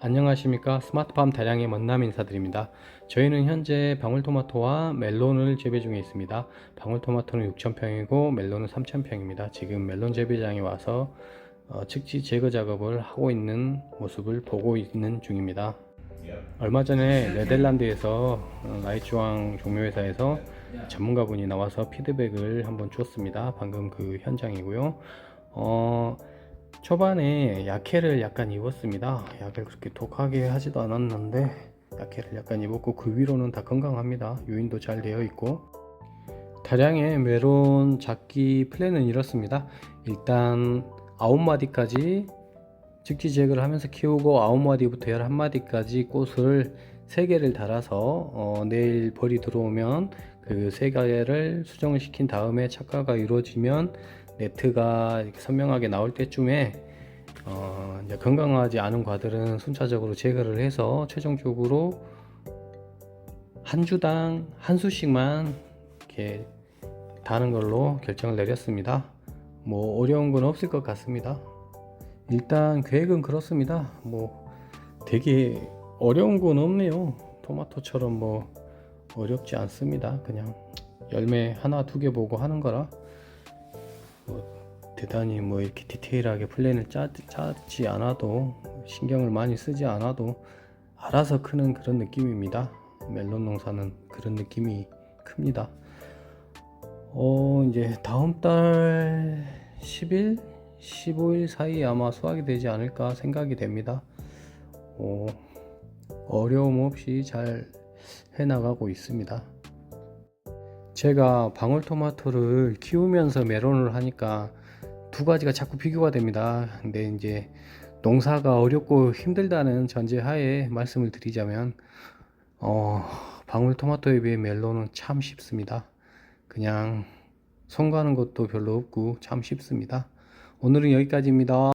안녕하십니까. 스마트팜 다량의 먼남 인사드립니다. 저희는 현재 방울토마토와 멜론을 재배 중에 있습니다. 방울토마토는 6,000평이고 멜론은 3,000평입니다. 지금 멜론 재배장에 와서 어, 측지 제거 작업을 하고 있는 모습을 보고 있는 중입니다. 얼마 전에 네덜란드에서 어, 라이츠왕 종묘회사에서 전문가분이 나와서 피드백을 한번 주었습니다. 방금 그 현장이고요. 어, 초반에 약해를 약간 입었습니다. 약을 그렇게 독하게 하지도 않았는데 약해를 약간 입었고 그 위로는 다 건강합니다. 유인도 잘 되어 있고 다량의 메론 잡기 플랜은 이렇습니다. 일단 9마디까지 즉지 제거를 하면서 키우고 9마디부터 11마디까지 꽃을 3개를 달아서 어, 내일 벌이 들어오면 그 3개를 수정을 시킨 다음에 착화가 이루어지면 네트가 선명하게 나올 때쯤에 어, 건강하지 않은 과들은 순차적으로 제거를 해서 최종적으로 한 주당 한 수씩만 이렇게 다는 걸로 결정을 내렸습니다. 뭐 어려운 건 없을 것 같습니다. 일단 계획은 그렇습니다. 뭐 되게 어려운 건 없네요. 토마토처럼 뭐 어렵지 않습니다. 그냥 열매 하나 두 개 보고 하는 거라 뭐 대단히 뭐 이렇게 디테일하게 플랜을 짜, 짜지 않아도 신경을 많이 쓰지 않아도 알아서 크는 그런 느낌입니다. 멜론 농사는 그런 느낌이 큽니다. 어 이제 다음 달 10일, 15일 사이에 아마 수확이 되지 않을까 생각이 됩니다. 어, 어려움 없이 잘 해나가고 있습니다. 제가 방울토마토를 키우면서 메론을 하니까 두 가지가 자꾸 비교가 됩니다. 근데 이제 농사가 어렵고 힘들다는 전제하에 말씀을 드리자면 어, 방울토마토에 비해 멜론은 참 쉽습니다. 그냥 손 가는 것도 별로 없고 참 쉽습니다. 오늘은 여기까지입니다.